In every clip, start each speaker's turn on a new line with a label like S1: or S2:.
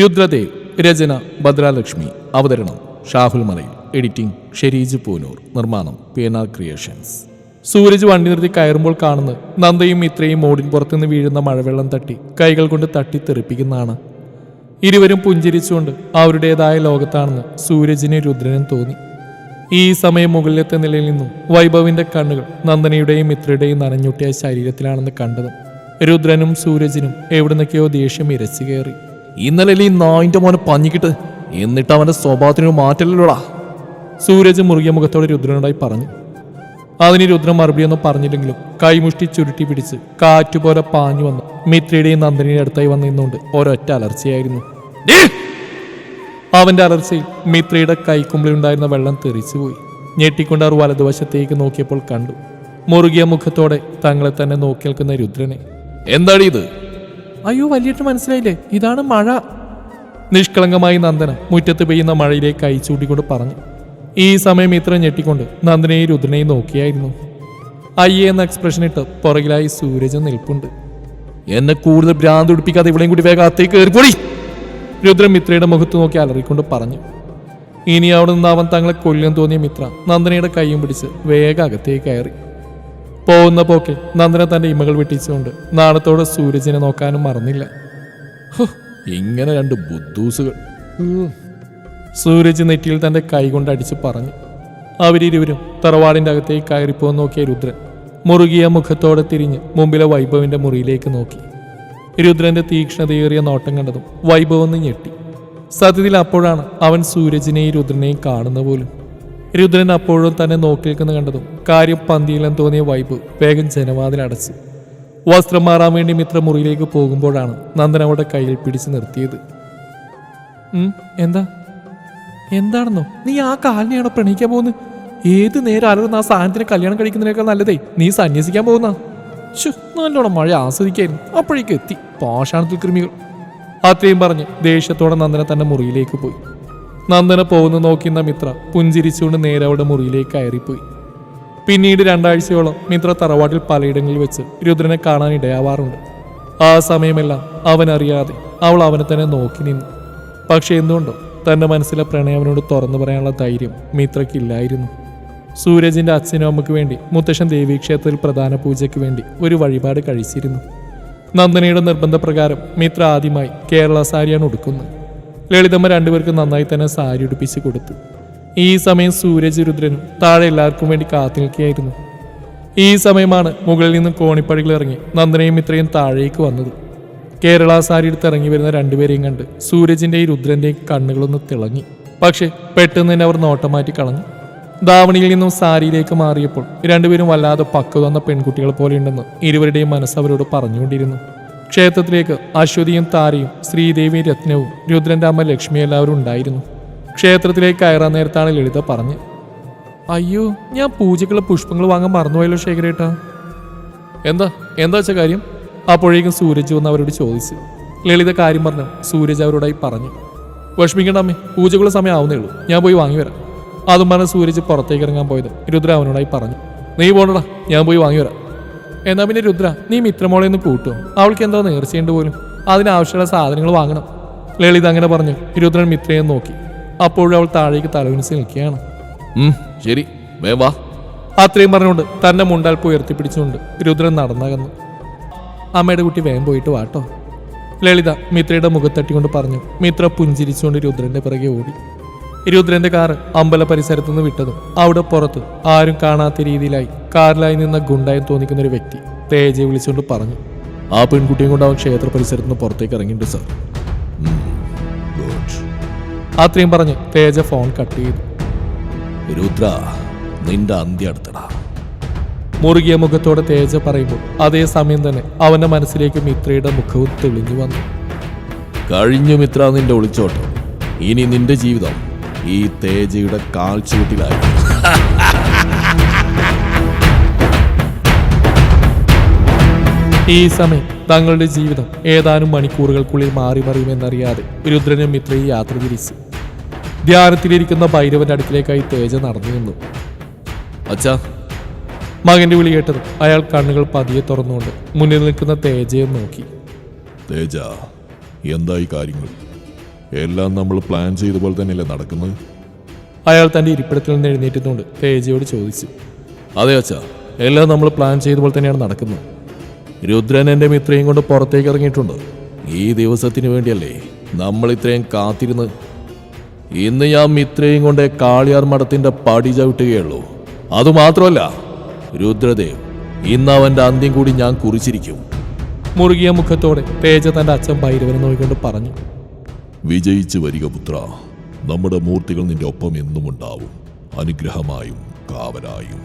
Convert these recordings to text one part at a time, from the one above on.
S1: രുദ്രദേവ് രചന ഭദ്രാലക്ഷ്മി അവതരണം ഷാഹുൽ മലയിൽ എഡിറ്റിംഗ് ഷെരീജ് പൂനൂർ നിർമ്മാണം പേന ക്രിയേഷൻസ്. സൂരജ് വണ്ടി നിർത്തി കയറുമ്പോൾ കാണുന്ന നന്ദയും ഇത്രയും മോടിൻ പുറത്തുനിന്ന് വീഴുന്ന മഴവെള്ളം തട്ടി കൈകൾ കൊണ്ട് തട്ടി തെറിപ്പിക്കുന്നതാണ്. ഇരുവരും പുഞ്ചിരിച്ചുകൊണ്ട് അവരുടേതായ ലോകത്താണെന്ന് സൂരജിനെ രുദ്രനും തോന്നി. ഈ സമയം മുകളിലത്തെ നിലയിൽ നിന്നും വൈഭവിന്റെ കണ്ണുകൾ നന്ദനയുടെയും മിത്രയുടെയും നനഞ്ഞൂട്ടിയ ശരീരത്തിലാണെന്ന് കണ്ടതും രുദ്രനും സൂരജിനും എവിടുന്നൊക്കെയോ ദേഷ്യം ഇരച്ചു കയറി. ഇന്നലെ ഈ നായിന്റെ മോനെ പഞ്ഞിക്കിട്ട് എന്നിട്ട് അവന്റെ സ്വഭാവത്തിന് ഒരു മാറ്റമില്ലല്ലോടാ. സൂരജ് മുറുകിയ മുഖത്തോടെ രുദ്രനോടായി പറഞ്ഞു. അതിന് രുദ്രൻ മറുപടിയൊന്നും പറഞ്ഞില്ലെങ്കിലും കൈമുഷ്ടി ചുരുട്ടി പിടിച്ച് കാറ്റുപോലെ പാഞ്ഞു വന്നു. മിത്രയുടെയും നന്ദിനിയുടെ അടുത്തായി വന്ന് നിന്നുകൊണ്ട് ഒരൊറ്റ അലർച്ചയായിരുന്നു! അവന്റെ അലർച്ചയിൽ മിത്രയുടെ കൈക്കുമ്പിളുണ്ടായിരുന്ന വെള്ളം തെറിച്ചുപോയി. ഞെട്ടിക്കൊണ്ട് അവർ വലതുവശത്തേക്ക് നോക്കിയപ്പോൾ കണ്ടു. മുറുകിയ മുഖത്തോടെ തങ്ങളെ തന്നെ നോക്കി നിൽക്കുന്ന രുദ്രനെ. എന്താണ് ഇത്? അയ്യോ വലിയിട്ട് മനസ്സിലായില്ലേ? ഇതാണ് മഴ. നിഷ്കളങ്കമായി നന്ദന മുറ്റത്ത് പെയ്യുന്ന മഴയിലേക്ക് അയച്ചുകൂട്ടിക്കൊണ്ട് പറഞ്ഞു. ഈ സമയം ഇത്ര ഞെട്ടിക്കൊണ്ട് നന്ദനയും രുദ്രനെയും നോക്കിയായിരുന്നു. അയ്യേ എന്ന എക്സ്പ്രഷൻ ഇട്ട് പുറകിലായി സൂരജ് നിൽപ്പുണ്ട്. എന്നെ കൂടുതൽ ഭ്രാന്ത് പിടിപ്പിക്കാതെ ഇവിടെയും കൂടി വേഗം അകത്തേക്ക് കയറിപ്പോടി രുദ്രൻ മിത്രയുടെ മുഖത്ത് നോക്കി അലറിക്കൊണ്ട് പറഞ്ഞു. ഇനി അവിടെ നിന്ന് അവൻ തങ്ങളെ കൊല്ലം തോന്നിയ മിത്ര നന്ദനയുടെ കൈയും പിടിച്ച് വേഗം അകത്തേക്ക് കയറി. പോകുന്ന പോക്കിൽ നന്ദന തന്റെ ഇമകൾ വെട്ടിച്ചുകൊണ്ട് നാണത്തോടെ സൂരജിനെ നോക്കാനും മറന്നില്ല. ഇങ്ങനെ രണ്ട് ബുദ്ധൂസുകൾ. സൂരജ് നെറ്റിയിൽ തന്റെ കൈകൊണ്ട് അടിച്ച് പറഞ്ഞു. അവരിരുവരും തറവാടിന്റെ അകത്തേക്ക് കയറിപ്പോന്ന് നോക്കിയ രുദ്രൻ മുറുകിയ മുഖത്തോടെ തിരിഞ്ഞ് മുമ്പിലെ വൈഭവിന്റെ മുറിയിലേക്ക് നോക്കി. രുദ്രന്റെ തീക്ഷ്ണതയേറിയ നോട്ടം കണ്ടതും വൈഭവം ഞെട്ടി. സത്യത്തിൽ അപ്പോഴാണ് അവൻ സൂരജിനെയും രുദ്രനെയും കാണുന്ന പോലും രുദ്രൻ അപ്പോഴും തന്നെ നോക്കി നിൽക്കുന്ന കണ്ടതും കാര്യം പന്തിയിലെന്ന് തോന്നിയ വൈബ് വേഗം ജനവാതിൽ അടച്ചു വസ്ത്രം മാറാൻ വേണ്ടി മിത്ര മുറിയിലേക്ക് പോകുമ്പോഴാണ് നന്ദൻ അവളുടെ കയ്യിൽ പിടിച്ചു നിർത്തിയത്. എന്താ? എന്താണെന്നോ? നീ ആ കാലിനെയാണോ പ്രണയിക്കാൻ പോകുന്നത് ഏത് നേരം അലറുന്ന ആ സാധനത്തിന് കല്യാണം കഴിക്കുന്നതിനേക്കാൾ നല്ലതേ? നീ സന്യസിക്കാൻ പോകുന്ന? നല്ലോണം മഴ ആസ്വദിക്കായിരുന്നു. അപ്പോഴേക്ക് എത്തി. പാഷാണത്തിൽ കൃമികൾ. അത്രയും പറഞ്ഞ് ദേഷ്യത്തോടെ നന്ദന തന്റെ മുറിയിലേക്ക് പോയി. നന്ദന പോകുന്നു നോക്കുന്ന മിത്ര പുഞ്ചിരിച്ചുകൊണ്ട് നേരെ അവിടെ മുറിയിലേക്ക് കയറിപ്പോയി. പിന്നീട് രണ്ടാഴ്ചയോളം മിത്ര തറവാട്ടിൽ പലയിടങ്ങളിൽ വെച്ച് രുദ്രനെ കാണാൻ ഇടയാവാറുണ്ട്. ആ സമയമെല്ലാം അവൻ അറിയാതെ അവൾ അവനെ തന്നെ നോക്കി നിന്നു. പക്ഷെ എന്തുകൊണ്ടോ തന്റെ മനസ്സിലെ പ്രണയവനോട് തുറന്നു പറയാനുള്ള ധൈര്യം മിത്രയ്ക്കില്ലായിരുന്നു. സൂരജിന്റെ അച്ഛനും അമ്മയ്ക്ക് വേണ്ടി മുത്തശ്ശൻ ദേവീക്ഷേത്രത്തിൽ പ്രധാന പൂജയ്ക്ക് വേണ്ടി ഒരു വഴിപാട് കഴിച്ചിരുന്നു. നന്ദനയുടെ നിർബന്ധപ്രകാരം മിത്ര ആദ്യമായി കേരള സാരിയാണ് ഉടുക്കുന്നത്. ലളിതമ്മ രണ്ടുപേർക്കും നന്നായി തന്നെ സാരി ഉടുപ്പിച്ച് കൊടുത്തു. ഈ സമയം സൂരജ് രുദ്രനും താഴെ എല്ലാവർക്കും വേണ്ടി കാത്തു നിൽക്കുകയായിരുന്നു. ഈ സമയമാണ് മുകളിൽ നിന്ന് കോണിപ്പടികൾ ഇറങ്ങി നന്ദനയും ഇത്രയും താഴേക്ക് വന്നത്. കേരള സാരി എടുത്ത് ഇറങ്ങി വരുന്ന രണ്ടുപേരെയും കണ്ട് സൂരജിന്റെയും രുദ്രന്റെയും കണ്ണുകളൊന്ന് തിളങ്ങി. പക്ഷേ പെട്ടെന്ന് തന്നെ അവർ നോട്ടം മാറ്റി കളഞ്ഞു. ധാവണിയിൽ നിന്നും സാരിയിലേക്ക് മാറിയപ്പോൾ രണ്ടുപേരും വല്ലാതെ പക്വത വന്ന പോലെ ഉണ്ടെന്ന് ഇരുവരുടെയും മനസ്സ് അവരോട് പറഞ്ഞുകൊണ്ടിരുന്നു. ക്ഷേത്രത്തിലേക്ക് അശ്വതിയും താരയും ശ്രീദേവി രത്നവും രുദ്രന്റെ അമ്മ ലക്ഷ്മി എല്ലാവരും ഉണ്ടായിരുന്നു. ക്ഷേത്രത്തിലേക്ക് കയറാൻ നേരത്താണ് ലളിത പറഞ്ഞ്. അയ്യോ ഞാൻ പൂജയ്ക്കുള്ള പുഷ്പങ്ങൾ വാങ്ങാൻ മറന്നുപോയല്ലോ ശേഖരേട്ടാ. എന്താ? എന്താ വെച്ച കാര്യം? അപ്പോഴേക്കും സൂരജ് വന്ന് അവരോട് ചോദിച്ചു. ലളിത കാര്യം പറഞ്ഞു സൂരജ് അവരോടായി പറഞ്ഞു. വിഷമിക്കണ്ട അമ്മേ പൂജക്കുള്ള സമയം ആവുന്നേ ഉള്ളൂ. ഞാൻ പോയി വാങ്ങി വരാം. അതും പറഞ്ഞ് സൂരജ് പുറത്തേക്ക് ഇറങ്ങാൻ പോയത് രുദ്ര അവനോടായി പറഞ്ഞു. നീ പോണടാ ഞാൻ പോയി വാങ്ങി വരാം. എന്നാ പിന്നെ രുദ്ര നീ മിത്രമോളെ ഒന്ന് കൂട്ടും? അവൾക്ക് എന്തോ നേർച്ചയുണ്ട് പോലും? അതിനാവശ്യമുള്ള സാധനങ്ങൾ വാങ്ങണം. ലളിത അങ്ങനെ പറഞ്ഞു. രുദ്രൻ മിത്രയെ നോക്കി. അപ്പോഴും അവൾ താഴേക്ക് തലവിനിച്ച് നിൽക്കുകയാണ്. ശരി. വാ അത്രയും പറഞ്ഞുകൊണ്ട് തന്റെ മുണ്ടാൽപ്പ് ഉയർത്തിപ്പിടിച്ചുകൊണ്ട് രുദ്രൻ നടന്നകന്നു. അമ്മയുടെ കുട്ടി വേഗം പോയിട്ട് വാട്ടോ ലളിത മിത്രയുടെ മുഖത്തട്ടിക്കൊണ്ട് പറഞ്ഞു. മിത്ര പുഞ്ചിരിച്ചുകൊണ്ട് രുദ്രന്റെ പിറകെ ഓടി. രുദ്രന്റെ കാർ അമ്പല പരിസരത്തു നിന്ന് വിട്ടതും. അവിടെ പുറത്ത് ആരും കാണാത്ത രീതിയിലായി കാറിലായി നിന്ന ഗുണ്ടായി തോന്നിക്കുന്ന ഒരു വ്യക്തി തേജയെ വിളിച്ചുകൊണ്ട് പറഞ്ഞു ആ പെൺകുട്ടിയും കൊണ്ട് അവൻ ക്ഷേത്ര പരിസരത്ത് നിന്ന് പുറത്തേക്ക് ഇറങ്ങിയിട്ടുണ്ട് സാർ. അത്രയും പറഞ്ഞ് തേജ ഫോൺ കട്ട് ചെയ്തു. രുദ്ര നിന്റെ അന്ത്യ അടുത്തടാ മുറുകിയ മുഖത്തോടെ തേജ പറയുമ്പോൾ അതേ സമയം തന്നെ അവന്റെ മനസ്സിലേക്ക് മിത്രയുടെ മുഖവും തെളിഞ്ഞു വന്നു. കഴിഞ്ഞു മിത്ര നിന്റെ ഒളിച്ചോട്ടം. ഇനി നിന്റെ ജീവിതം ഈ തേജയുടെ കാൽച്ചൂട്ടിലായി ഈ സമയം തങ്ങളുടെ ജീവിതം ഏതാനും മണിക്കൂറുകൾക്കുള്ളിൽ മാറി മറിയുമെന്നറിയാതെ രുദ്രനും മിത്രയും യാത്ര തിരിച്ചു. ധ്യാനത്തിലിരിക്കുന്ന ഭൈരവന്റെ അടുക്കിലേക്കായി തേജ നടന്നു നിന്നു. അച്ഛാ. മകന്റെ വിളി കേട്ടത് അയാൾ കണ്ണുകൾ പതിയെ തുറന്നുകൊണ്ട് മുന്നിൽ നിൽക്കുന്ന തേജയെ നോക്കി.
S2: തേജ എന്തായി കാര്യങ്ങൾ? എല്ലാം നമ്മൾ പ്ലാൻ ചെയ്ത പോലെ തന്നെയല്ലേ നടക്കുന്നത്?
S1: അയാൾ തന്റെ ഇരിപ്പിടത്തിൽ നിന്ന് എഴുന്നേറ്റുന്നുണ്ട് തേജയോട് ചോദിച്ചു. അതെ അച്ഛാ. എല്ലാം നമ്മൾ പ്ലാൻ ചെയ്ത പോലെ തന്നെയാണ് നടക്കുന്നത്. രുദ്രൻ എന്റെ മിത്രയും കൊണ്ട് പുറത്തേക്ക് ഇറങ്ങിയിട്ടുണ്ട്. ഈ ദിവസത്തിന് വേണ്ടിയല്ലേ നമ്മൾ ഇത്രയും കാത്തിരുന്ന് ഇന്ന് ഞാൻ മിത്രയും കൊണ്ട് കാളിയാർ മഠത്തിന്റെ പടി ചവിട്ടുകയുള്ളൂ. അതുമാത്രമല്ല രുദ്രദേവ് ഇന്ന് അവന്റെ അന്ത്യം കൂടി ഞാൻ കുറിച്ചിരിക്കും. മുറുകിയ മുഖത്തോടെ തേജ തന്റെ അച്ഛൻ ഭൈരവനെ നോക്കിക്കൊണ്ട് പറഞ്ഞു.
S2: വിജയിച്ചു വരിക പുത്ര. നമ്മുടെ മൂർത്തികൾ നിന്റെ ഒപ്പം എന്നും ഉണ്ടാവും. അനുഗ്രഹമായും കാവലായും.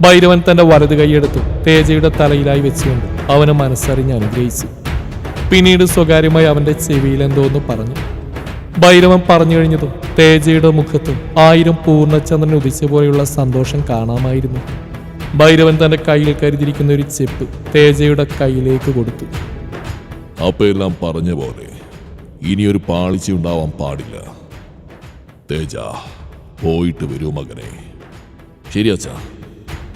S1: ഭൈരവൻ തന്റെ വലത് കൈയെടുത്തു തേജയുടെ തലയിലായി വെച്ചുകൊണ്ട് അവന് മനസ്സറിഞ്ഞ് അനുഗ്രഹിച്ചു. പിന്നീട് സ്വകാര്യമായി അവന്റെ ചെവിയിൽ എന്തോന്ന് പറഞ്ഞു. ഭൈരവൻ പറഞ്ഞു കഴിഞ്ഞതും തേജയുടെ മുഖത്തും ആയിരം പൂർണചന്ദ്രൻ ഉദിച്ച പോലെയുള്ള സന്തോഷം കാണാമായിരുന്നു. ഭൈരവൻ തന്റെ കയ്യിൽ കരുതിയിരിക്കുന്ന ഒരു ചെപ്പ് തേജയുടെ കയ്യിലേക്ക് കൊടുത്തു.
S2: അപ്പൊ എല്ലാം പറഞ്ഞ പോലെ ഇനിയൊരു പാളിച്ച ഉണ്ടാവാൻ പാടില്ല. തേജ പോയിട്ട് വരൂ മകനെ.
S1: ശരി അച്ഛാ.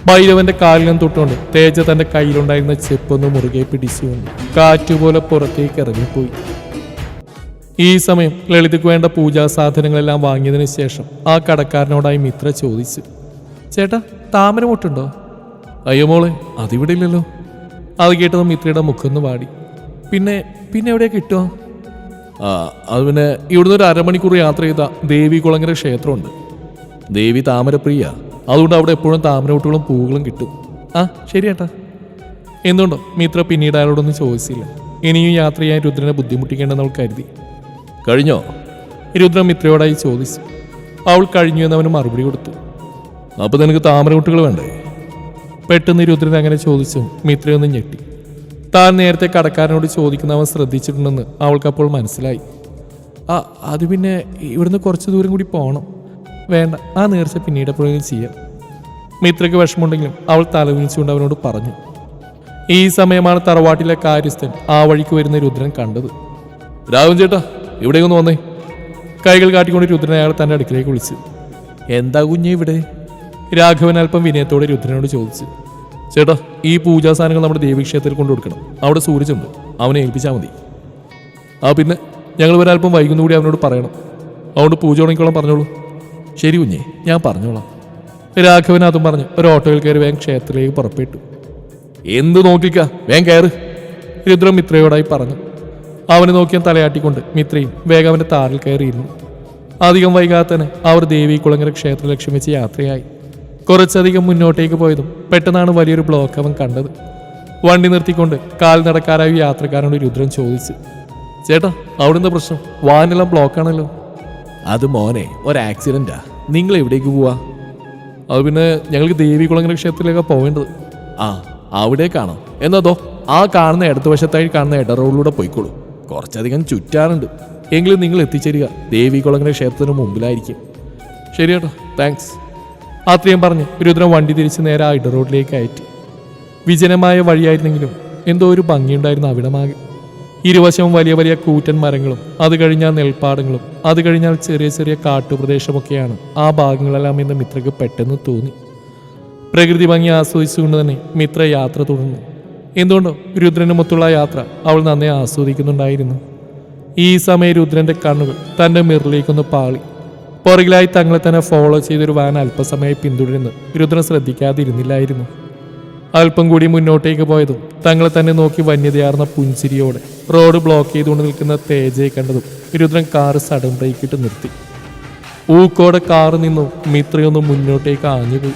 S1: ഭൈരവന്റെ കാലിലും തൊട്ടുകൊണ്ട് തേജ തന്റെ കയ്യിലുണ്ടായിരുന്ന ചെപ്പൊന്ന് മുറുകെ പിടിച്ചുകൊണ്ട് കാറ്റുപോലെ പുറത്തേക്ക് ഇറങ്ങിപ്പോയി. ഈ സമയം ലളിതയ്ക്ക് വേണ്ട പൂജാ സാധനങ്ങളെല്ലാം വാങ്ങിയതിന് ശേഷം ആ കടക്കാരനോടായി മിത്ര ചോദിച്ചു. ചേട്ടാ താമര മുട്ടുണ്ടോ? അയ്യോ മോളെ അതിവിടെ ഇല്ലല്ലോ. അത് കേട്ടതും മിത്രയുടെ മുഖം വാടി. പിന്നെ പിന്നെ എവിടെയാ കിട്ടുക? ആ അത് പിന്നെ ഇവിടുന്ന് ഒരു അരമണിക്കൂർ യാത്ര ചെയ്ത ദേവി കുളങ്ങര ക്ഷേത്രമുണ്ട്. ദേവി താമരപ്രിയ. അതുകൊണ്ട് അവിടെ എപ്പോഴും താമരവട്ടുകളും പൂവുകളും കിട്ടും. ആ ശരി ഏട്ടാ. എന്തുകൊണ്ടോ? മിത്ര പിന്നീട് അയാളോടൊന്നും ചോദിച്ചില്ല. ഇനിയും യാത്ര ചെയ്യാൻ രുദ്രനെ ബുദ്ധിമുട്ടിക്കേണ്ടെന്ന് അവൾ കരുതി. കഴിഞ്ഞോ? രുദ്രൻ മിത്രയോടായി ചോദിച്ചു. അവൾ കഴിഞ്ഞു എന്ന് അവന് മറുപടി കൊടുത്തു. അപ്പോൾ നിനക്ക് താമരകുട്ടികൾ വേണ്ടേ? പെട്ടെന്ന് രുദ്രൻ അങ്ങനെ ചോദിച്ചു മിത്രയൊന്നും ഞെട്ടി. താൻ നേരത്തെ കടക്കാരനോട് ചോദിക്കുന്ന അവൻ ശ്രദ്ധിച്ചിട്ടുണ്ടെന്ന് അവൾക്കപ്പോൾ മനസ്സിലായി. ആ അത് പിന്നെ ഇവിടുന്ന് കുറച്ച് ദൂരം കൂടി പോകണം വേണ്ട ആ നേർച്ച പിന്നീട് എപ്പോഴെങ്കിലും ചെയ്യാം. മിത്രയ്ക്ക് വിഷമമുണ്ടെങ്കിലും അവൾ തലവിളിച്ചുകൊണ്ട് അവനോട് പറഞ്ഞു. ഈ സമയമാണ് തറവാട്ടിലെ കാര്യസ്ഥൻ ആ വഴിക്ക് വരുന്ന രുദ്രൻ കണ്ടത്. രാഘവൻ ചേട്ടാ ഇവിടേക്കൊന്ന് വന്നേ. കൈകൾ കാട്ടിക്കൊണ്ട് രുദ്രൻ അയാൾ തന്റെ അടുക്കിലേക്ക് വിളിച്ചു. എന്താ കുഞ്ഞേ ഇവിടെ? രാഘവൻ അല്പം വിനയത്തോടെ രുദ്രനോട് ചോദിച്ചു. ചേട്ടാ ഈ പൂജാ സാധനങ്ങൾ നമ്മുടെ ദേവീക്ഷേത്രത്തിൽ കൊണ്ടു കൊടുക്കണം. അവിടെ സൂരജുണ്ട്. അവനെ ഏൽപ്പിച്ചാൽ മതി. ആ പിന്നെ ഞങ്ങൾ ഒരല്പം വൈകുന്നു കൂടി അവനോട് പറയണം. അതുകൊണ്ട് പൂജ തുടങ്ങിക്കോളാം പറഞ്ഞോളൂ. ശരി കുഞ്ഞേ ഞാൻ പറഞ്ഞോളാം. രാഘവൻ അതും പറഞ്ഞു ഒരു ഓട്ടോയിൽ കയറി വേഗം ക്ഷേത്രത്തിലേക്ക് പുറപ്പെട്ടു. എന്ത് നോക്കിക്ക? വേഗം കയറ്. രുദ്രം മിത്രയോടായി പറഞ്ഞു. അവനെ നോക്കിയാൻ തലയാട്ടിക്കൊണ്ട് മിത്രയും വേഗം അവന്റെ താറിൽ കയറിയിരുന്നു. അധികം വൈകാതെ അവർ ദേവി കുളങ്ങര ക്ഷേത്ര ലക്ഷ്യം വെച്ച് യാത്രയായി. കുറച്ചധികം മുന്നോട്ടേക്ക് പോയതും പെട്ടെന്നാണ് വലിയൊരു ബ്ലോക്ക് അവൻ കണ്ടത്. വണ്ടി നിർത്തിക്കൊണ്ട് കാൽ നടക്കാരായ യാത്രക്കാരനോട് രുദ്രൻ ചോദിച്ചു ചേട്ടാ അവിടുന്ന് പ്രശ്നം? വാനെല്ലാം ബ്ലോക്കാണല്ലോ അത് മോനെ ഒരു നിങ്ങൾ എവിടേക്ക് പോവാ? അത് പിന്നെ ഞങ്ങൾക്ക് ദേവി കുളങ്ങര ക്ഷേത്രത്തിലേക്കാണ് പോവേണ്ടത്. ആ അവിടെ കാണാം എന്നതോ ആ കാണുന്ന ഇടത് വശത്തായി കാണുന്ന ഇട റോഡിലൂടെ പോയിക്കോളൂ. കുറച്ചധികം ചുറ്റാറുണ്ട്. എങ്കിലും നിങ്ങൾ എത്തിച്ചേരുക. ദേവി കുളങ്ങര ക്ഷേത്രത്തിന് മുമ്പിലായിരിക്കും. ശരി കേട്ടോ താങ്ക്സ് അത്രയും പറഞ്ഞ് രുദ്രൻ വണ്ടി തിരിച്ച് നേരെ ഇട റോഡിലേക്ക് അയറ്റി വിജനമായ വഴിയായിരുന്നെങ്കിലും എന്തോ ഒരു ഭംഗിയുണ്ടായിരുന്നു അവിടമാകെ. ഇരുവശവും വലിയ വലിയ കൂറ്റൻ മരങ്ങളും അത് കഴിഞ്ഞാൽ നെൽപ്പാടങ്ങളും അത് കഴിഞ്ഞാൽ ചെറിയ ചെറിയ കാട്ടുപ്രദേശമൊക്കെയാണ് ആ ഭാഗങ്ങളെല്ലാം എന്ന് മിത്രക്ക് പെട്ടെന്ന് തോന്നി. പ്രകൃതി ഭംഗി ആസ്വദിച്ചുകൊണ്ട് തന്നെ മിത്ര യാത്ര തുടർന്നു. എന്തുകൊണ്ടോ രുദ്രനുമൊത്തുള്ള യാത്ര അവൾ നന്നേ ആസ്വദിക്കുന്നുണ്ടായിരുന്നു. ഈ സമയം രുദ്രന്റെ കണ്ണുകൾ തന്റെ മിറിലേക്കൊന്ന് പാളി. പുറകിലായി തങ്ങളെ തന്നെ ഫോളോ ചെയ്തൊരു വാൻ അല്പസമയം പിന്തുടരുന്നു. രുദ്രൻ ശ്രദ്ധിക്കാതിരുന്നില്ലായിരുന്നു. അല്പം കൂടി മുന്നോട്ടേക്ക് പോയതും തങ്ങളെ തന്നെ നോക്കി വന്യതയാർന്ന പുഞ്ചിരിയോടെ റോഡ് ബ്ലോക്ക് ചെയ്തുകൊണ്ട് നിൽക്കുന്ന തേജയെ കണ്ടതും രുദ്രൻ കാറ് സഡൻ ബ്രേക്കിട്ട് നിർത്തി. ഊക്കോടെ കാർ നിന്നു മിത്രയൊന്ന് മുന്നോട്ടേക്ക് ആഞ്ഞുപോയി.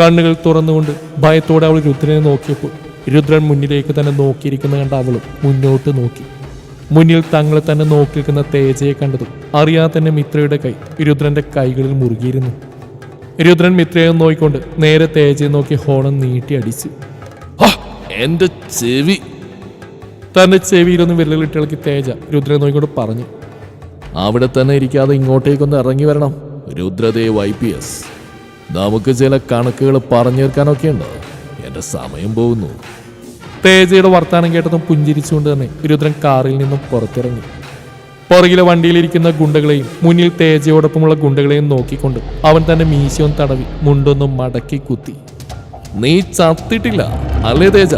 S1: കണ്ണുകൾ തുറന്നുകൊണ്ട് ഭയത്തോടെ അവൾ രുദ്രനെ നോക്കിയപ്പോൾ രുദ്രൻ മുന്നിലേക്ക് തന്നെ നോക്കിയിരിക്കുന്ന കണ്ട അവളും മുന്നോട്ട് നോക്കി. മുന്നിൽ തങ്ങളെ തന്നെ നോക്കി നിൽക്കുന്ന തേജയെ കണ്ടതും അറിയാതെ തന്നെ മിത്രയുടെ കൈ രുദ്രന്റെ കൈകളിൽ മുറുകിയിരുന്നു. രുദ്രൻ മിത്രയെ നോക്കിക്കൊണ്ട് നേരെ തേജയെ നോക്കി ഹോണം നീട്ടി അടിച്ചു. എന്റെ ചെവി. തന്റെ ചെവിയിലൊന്നും വിരലിട്ടിളക്കി തേജ രുദ്രനെ നോക്കിക്കൊണ്ട് പറഞ്ഞു അവിടെ തന്നെ ഇരിക്കാതെ ഇങ്ങോട്ടേക്കൊന്ന് ഇറങ്ങി വരണം. Rudradev I P S. നമുക്ക് ചില കണക്കുകൾ പറഞ്ഞു തീർക്കാനൊക്കെ ഉണ്ട് എന്റെ സമയം പോകുന്നു. തേജയുടെ വർത്താനം കേട്ടതും പുഞ്ചിരിച്ചുകൊണ്ട് തന്നെ രുദ്രൻ കാറിൽ നിന്നും പുറത്തിറങ്ങി. പുറകിലെ വണ്ടിയിലിരിക്കുന്ന ഗുണ്ടകളെയും മുന്നിൽ തേജയോടൊപ്പമുള്ള ഗുണ്ടകളെയും നോക്കിക്കൊണ്ട് അവൻ തന്റെ മീശയും തടവി മുണ്ടൊന്നും മടക്കി കുത്തി. നീ ചത്തിട്ടില്ല അല്ലേ തേജ?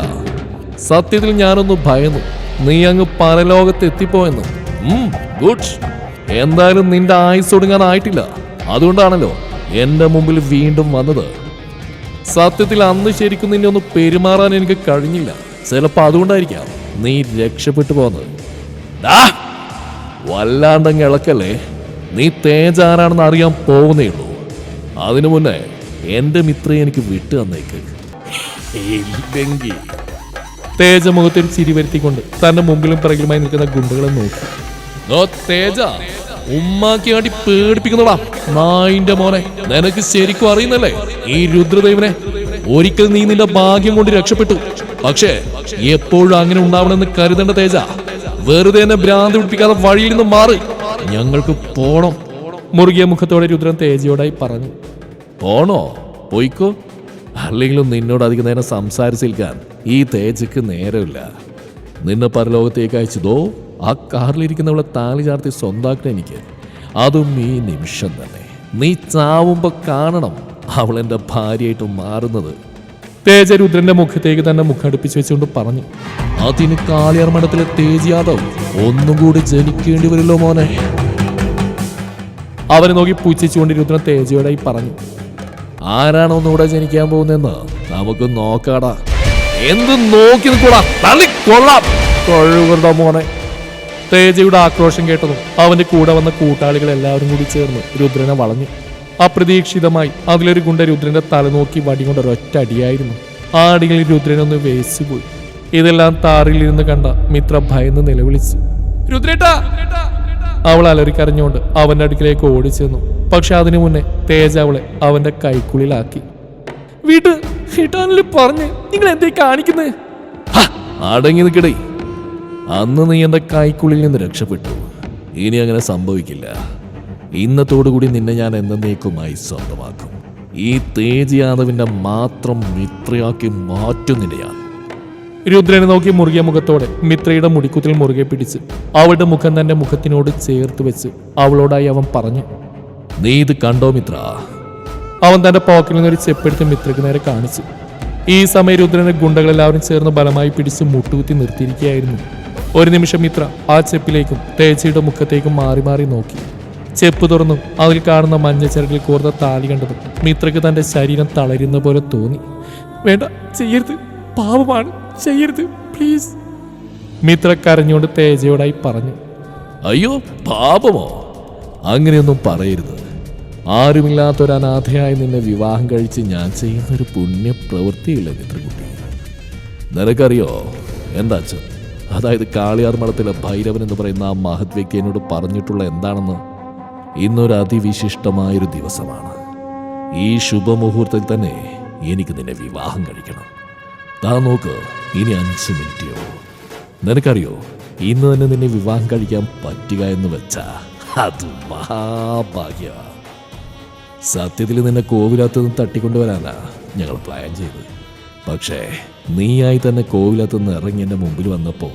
S1: സത്യത്തിൽ ഞാനൊന്ന് ഭയന്നു. നീ അങ്ങ് പരലോകത്ത് എത്തിപ്പോയെന്ന്. ഗുഡ്. എന്തായാലും നിന്റെ ആയുസ് ഒടുങ്ങാനായിട്ടില്ല. അതുകൊണ്ടാണല്ലോ എന്റെ മുമ്പിൽ വീണ്ടും വന്നത്. സത്യത്തിൽ അന്ന് ശരിക്കും നിന്നെ ഒന്ന് പെരുമാറാൻ എനിക്ക് കഴിഞ്ഞില്ല. ചിലപ്പോ അതുകൊണ്ടായിരിക്കാം നീ രക്ഷപ്പെട്ടു പോകുന്നത്. വല്ലാണ്ടങ്ങ് ഇളക്കല്ലേ? നീ തേജ് ആരാണെന്ന് അറിയാൻ പോകുന്നേ ഉള്ളൂ. അതിനു മുന്നേ എന്റെ മിത്രയെ എനിക്ക് വിട്ടു തന്നേക്ക്. ഇല്ലെങ്കിൽ തേജ മുഖത്തിൽ ചിരി വരുത്തിക്കൊണ്ട് തന്റെ മുമ്പിലും പിറകിലുമായി നിൽക്കുന്ന ഗുണ്ടകളെ നോക്കി. "ദോ തേജ ഉമ്മാക്കി വേണ്ടി പേടിപ്പിക്കുന്നടാ. നായിന്റെ മോനെ നിനക്ക് ശരിക്കും അറിയുന്നല്ലേ? ഈ രുദ്രദേവനെ ഒരിക്കൽ നീ നിന്റെ ഭാഗ്യം കൊണ്ട് രക്ഷപ്പെട്ടു. പക്ഷേ എപ്പോഴും അങ്ങനെ ഉണ്ടാവണമെന്ന് കരുതേണ്ട തേജ. വെറുതെ എന്നെ ഭ്രാന്തി പിടിപ്പിക്കാതെ വഴിയിൽ നിന്ന് മാറി. ഞങ്ങൾക്ക് പോണം. മുറുകിയ മുഖത്തോടെ രുദ്രൻ തേജയോടായി പറഞ്ഞു. പോണോ? പോയിക്കോ. അല്ലെങ്കിലും നിന്നോട് അധികം നേരം സംസാരിച്ചിരിക്കാൻ ഈ തേജയ്ക്ക് നേരമില്ല. നിന്നെ പരലോകത്തേക്ക് അയച്ചതോ ആ കാറിലിരിക്കുന്നവളെ താലി ചാർത്തി സ്വന്താക്കണം എനിക്ക്. അതും ഈ നിമിഷം തന്നെ. നീ ചാവുമ്പോ കാണണം. അവൾ എന്റെ ഭാര്യയായിട്ട് മാറുന്നത്. തേജ രുദ്രന്റെ മുഖത്തേക്ക് തന്നെ മുഖം മുഖടുപ്പിച്ച് വെച്ചുകൊണ്ട് പറഞ്ഞു അതിന് കാളിയാർ മഠത്തിലെ തേജ് യാദവ് ഒന്നും കൂടി ജനിക്കേണ്ടി വരില്ലോ മോനെ. അവനെ നോക്കി പൂച്ചിച്ചുകൊണ്ട് രുദ്രൻ തേജയോടായി പറഞ്ഞു ആരാണ് ഒന്നുകൂടെ ജനിക്കാൻ പോകുന്നതെന്ന് നമുക്ക് നോക്കാടാ. എന്ത് നോക്കി നിൽക്കൂടാ. തള്ളിക്കൊള്ളാം കഴിവുകളുടെ മോനെ? തേജയുടെ ആക്രോശം കേട്ടതും അവന്റെ കൂടെ വന്ന കൂട്ടാളികൾ എല്ലാവരും കൂടി ചേർന്ന് രുദ്രനെ വളഞ്ഞു. അപ്രതീക്ഷിതമായി. അതിലൊരു ഗുണ്ട രുദ്രന്റെ തല നോക്കി വടി കൊണ്ട് ഒരൊറ്റ അടിയായിരുന്നു. ആ അടികളിൽ രുദ്രനൊന്ന് വേച്ചുപോയി ഇതെല്ലാം താറിൽ ഇരുന്ന് കണ്ട മിത്ര ഭയന്ന് നിലവിളിച്ചു. രുദ്രേട്ടാ! അവൾ അലറിക്കരഞ്ഞുകൊണ്ട് അവന്റെ അടുക്കിലേക്ക് ഓടി ചെന്നു പക്ഷെ അതിനു മുന്നേ തേജ അവളെ അവന്റെ കൈക്കുള്ളിലാക്കി. വീട്ട് ഹിട്ടാനിൽ പറഞ്ഞ് നിങ്ങൾ എന്തേ കാണിക്കുന്നത് അടങ്ങി നിൽക്കടേ. അന്ന് നീ എന്റെ കൈക്കുള്ളിൽ നിന്ന് രക്ഷപ്പെട്ടു. ഇനി അങ്ങനെ സംഭവിക്കില്ല. ഇന്നത്തോടുകൂടി നിന്നെ ഞാൻ എന്നേക്കുമായി സ്വന്തമാക്കും. ഈ തേജ് യാദവിന്റെ മാത്രം മിത്രയാക്കി മാറ്റും നിന്നെ ഞാൻ രുദ്രനെ നോക്കി മുറുകിയ മുഖത്തോടെ മിത്രയുടെ മുടിക്കുത്തിൽ മുറുകെ പിടിച്ച് അവളുടെ മുഖം തന്റെ മുഖത്തിനോട് ചേർത്ത് വെച്ച് അവളോടായി അവൻ പറഞ്ഞു നീ ഇത് കണ്ടോ മിത്ര? അവൻ തന്റെ പോക്കറ്റിൽ നിന്നൊരു ഒരു ചെപ്പെടുത്ത് മിത്രയ്ക്ക് നേരെ കാണിച്ചു. ഈ സമയം രുദ്രനെ ഗുണ്ടകളെല്ലാവരും ചേർന്ന് ബലമായി പിടിച്ച് മുട്ടുകുത്തി നിർത്തിയിരിക്കുകയായിരുന്നു. ഒരു നിമിഷം മിത്ര ആ ചെപ്പിലേക്കും തേച്ചയുടെ മുഖത്തേക്കും മാറി മാറി നോക്കി. ചെപ്പ് തുറന്നു. അതിൽ കാണുന്ന മഞ്ഞച്ചരകിൽ കോർത്ത താലി കണ്ടത് മിത്രയ്ക്ക് തന്റെ ശരീരം തളരുന്ന പോലെ തോന്നി. വേണ്ട ചെയ്യരുത്. പാവമാണ് ചെയ്യരുത്. പ്ലീസ്. മിത്ര കരഞ്ഞുകൊണ്ട് തേജയോടായി പറഞ്ഞു. അയ്യോ പാപമോ? അങ്ങനെയൊന്നും പറയരുത്. ആരുമില്ലാത്ത ഒരു അനാഥയായി നിന്നെ വിവാഹം കഴിച്ച് ഞാൻ ചെയ്യുന്ന ഒരു പുണ്യ പ്രവൃത്തിയില്ല മിത്രകുട്ടി നിനക്കറിയോ എന്താ അച്ഛൻ? അതായത് കാളിയാർ മഠത്തിലെ ഭൈരവൻ എന്ന് പറയുന്ന ആ മഹത് വ്യക്തി എന്നോട് പറഞ്ഞിട്ടുള്ള എന്താണെന്ന്? ഇന്നൊരു അതിവിശിഷ്ടമായൊരു ദിവസമാണ്. ഈ ശുഭമുഹൂർത്തത്തിൽ തന്നെ എനിക്ക് നിന്നെ വിവാഹം കഴിക്കണം. താ നോക്ക് ഇനി അഞ്ച് മിനിറ്റേ ഉള്ളൂ. നിനക്കറിയോ ഇന്ന് തന്നെ നിന്നെ വിവാഹം കഴിക്കാൻ പറ്റുക എന്ന് വെച്ചാ അത് മഹാഭാഗ്യ സത്യത്തിൽ നിന്നെ കോവിലത്തുനിന്ന് തട്ടിക്കൊണ്ടുവരാനാ ഞങ്ങൾ പ്ലാൻ ചെയ്തത്. പക്ഷേ നീയായി തന്നെ കോവിലത്തുനിന്ന് ഇറങ്ങി എന്റെ മുമ്പിൽ വന്നപ്പോൾ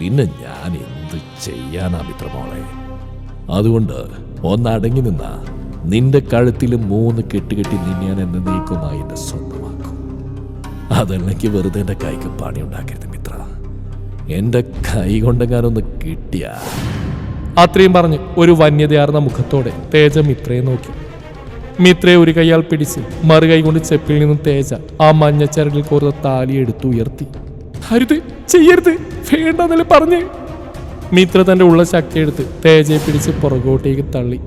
S1: പിന്നെ ഞാൻ എന്ത് ചെയ്യാനാ മിത്രമോളെ? അതുകൊണ്ട് ഒന്നടങ്ങി നിന്ന നിന്റെ കഴുത്തിൽ മൂന്ന് കെട്ടുകെട്ടി നിന്നെ ഞാൻ എന്നേക്കുമായി എന്നെ സ്വന്തമാക്കും. അതല്ലെങ്കിൽ വെറുതെ എന്റെ കൈക്ക് പണി ഉണ്ടാക്കരുത് മിത്ര. എന്റെ കൈ കൊണ്ടെങ്ങാനൊന്ന് കിട്ടിയ. അത്രയും പറഞ്ഞ് ഒരു വന്യതയാർന്ന മുഖത്തോടെ തേജ മിത്രയെ നോക്കി. മിത്രയെ ഒരു കൈയാൽ പിടിച്ച് മറുകൈ കൊണ്ട് ചെപ്പിൽ നിന്നും തേജ ആ മഞ്ഞച്ചരടിൽ കോർത്ത താലി എടുത്തുയർത്തി അരുത് ചെയ്യരുത്. വേണ്ടെന്നല്ലേ പറഞ്ഞ്. മിത്ര തന്റെ ഉള്ള ശക്തി എടുത്ത് തേജയെ പിടിച്ച് പുറകോട്ടേക്ക് തള്ളി.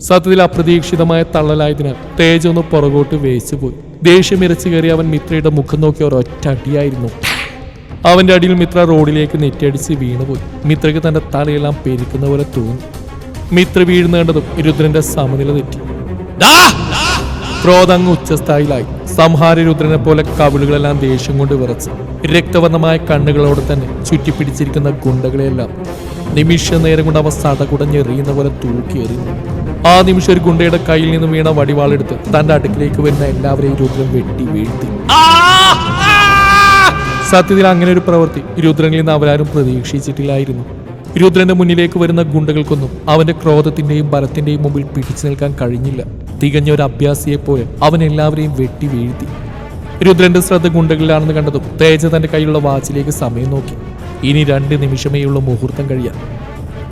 S1: സത്യത്തിൽ അപ്രതീക്ഷിതമായ തള്ളലായതിനാൽ തേജ ഒന്ന് പുറകോട്ട് വേച്ചുപോയി ദേഷ്യം ഇരച്ചു കയറി അവൻ മിത്രയുടെ മുഖം നോക്കി ഒരൊറ്റ അടിയായിരുന്നു അവന്റെ അടിയിൽ മിത്ര റോഡിലേക്ക് നെറ്റടിച്ച് വീണുപോയി. മിത്രയ്ക്ക് തന്റെ തലയെല്ലാം പെരിക്കുന്ന പോലെ തോന്നി. മിത്ര വീഴുന്നേണ്ടതും രുദ്രന്റെ സമനില തെറ്റി. ക്രോധങ്ങ് ഉച്ചസ്ഥായിലായി. സംഹാരരുദ്രനെ പോലെ കവിളുകളെല്ലാം ദേഷ്യം കൊണ്ട് വിറച്ച്. രക്തവർണമായ കണ്ണുകളോട് തന്നെ ചുറ്റിപ്പിടിച്ചിരിക്കുന്ന ഗുണ്ടകളെല്ലാം നിമിഷ നേരം കൊണ്ട് അവ സടകുടഞ്ഞെറിയുന്ന പോലെ തൂക്കിയെറിഞ്ഞു. ആ നിമിഷം ഒരു ഗുണ്ടയുടെ കയ്യിൽ നിന്ന് വീണ വടിവാളെടുത്ത് തന്റെ അടുക്കിലേക്ക് വരുന്ന എല്ലാവരെയും രുദ്രൻ വെട്ടി വീഴ്ത്തി. സത്യത്തിൽ അങ്ങനെ ഒരു പ്രവൃത്തി രുദ്രനിൽ നിന്ന് അവരാരും പ്രതീക്ഷിച്ചിട്ടില്ലായിരുന്നു. രുദ്രന്റെ മുന്നിലേക്ക് വരുന്ന ഗുണ്ടകൾക്കൊന്നും അവന്റെ ക്രോധത്തിന്റെയും ബലത്തിന്റെയും മുമ്പിൽ പിടിച്ചു നിൽക്കാൻ കഴിഞ്ഞില്ല. തികഞ്ഞ ഒരു അഭ്യാസിയെ പോലെ അവൻ എല്ലാവരെയും വെട്ടി വീഴ്ത്തി. രുദ്രന്റെ ശ്രദ്ധ ഗുണ്ടകളിലാണെന്ന് കണ്ടതും തേജ തന്റെ കയ്യിലുള്ള വാച്ചിലേക്ക് സമയം നോക്കി. ഇനി രണ്ട് നിമിഷമേയുള്ള മുഹൂർത്തം കഴിയാൻ.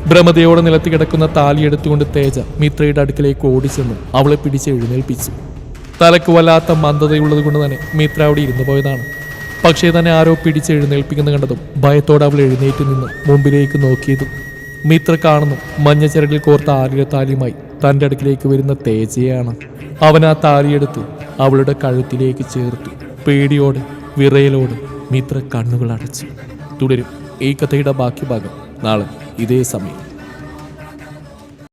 S1: ഭ്രമതയോടെ നിലത്തി കിടക്കുന്ന താലി എടുത്തുകൊണ്ട് തേജ മിത്രയുടെ അടുക്കലേക്ക് ഓടിച്ചെന്ന് അവളെ പിടിച്ച് എഴുന്നേൽപ്പിച്ചു. തലക്ക് വല്ലാത്ത മന്ദതയുള്ളത് കൊണ്ട് തന്നെ മിത്ര അവിടെ ഇരുന്നു പോയതാണ്. പക്ഷേ തന്നെ ആരോ പിടിച്ച് എഴുന്നേൽപ്പിക്കുന്ന കണ്ടതും ഭയത്തോടെ അവൾ എഴുന്നേറ്റ് നിന്ന് മുമ്പിലേക്ക് നോക്കിയതും മിത്ര കാണുന്നു മഞ്ഞ ചരടിൽ കോർത്ത ആലിലെ താലിയുമായി തന്റെ അടുക്കിലേക്ക് വരുന്ന തേജയാണ്. അവൻ ആ താലിയെടുത്ത് അവളുടെ കഴുത്തിലേക്ക് ചേർത്തു. പേടിയോടെ വിറയലോട് മിത്ര കണ്ണുകൾ അടച്ചു. തുടരും. ഈ കഥയുടെ ബാക്കി ഭാഗം നാളെ ഇതേ സമയം.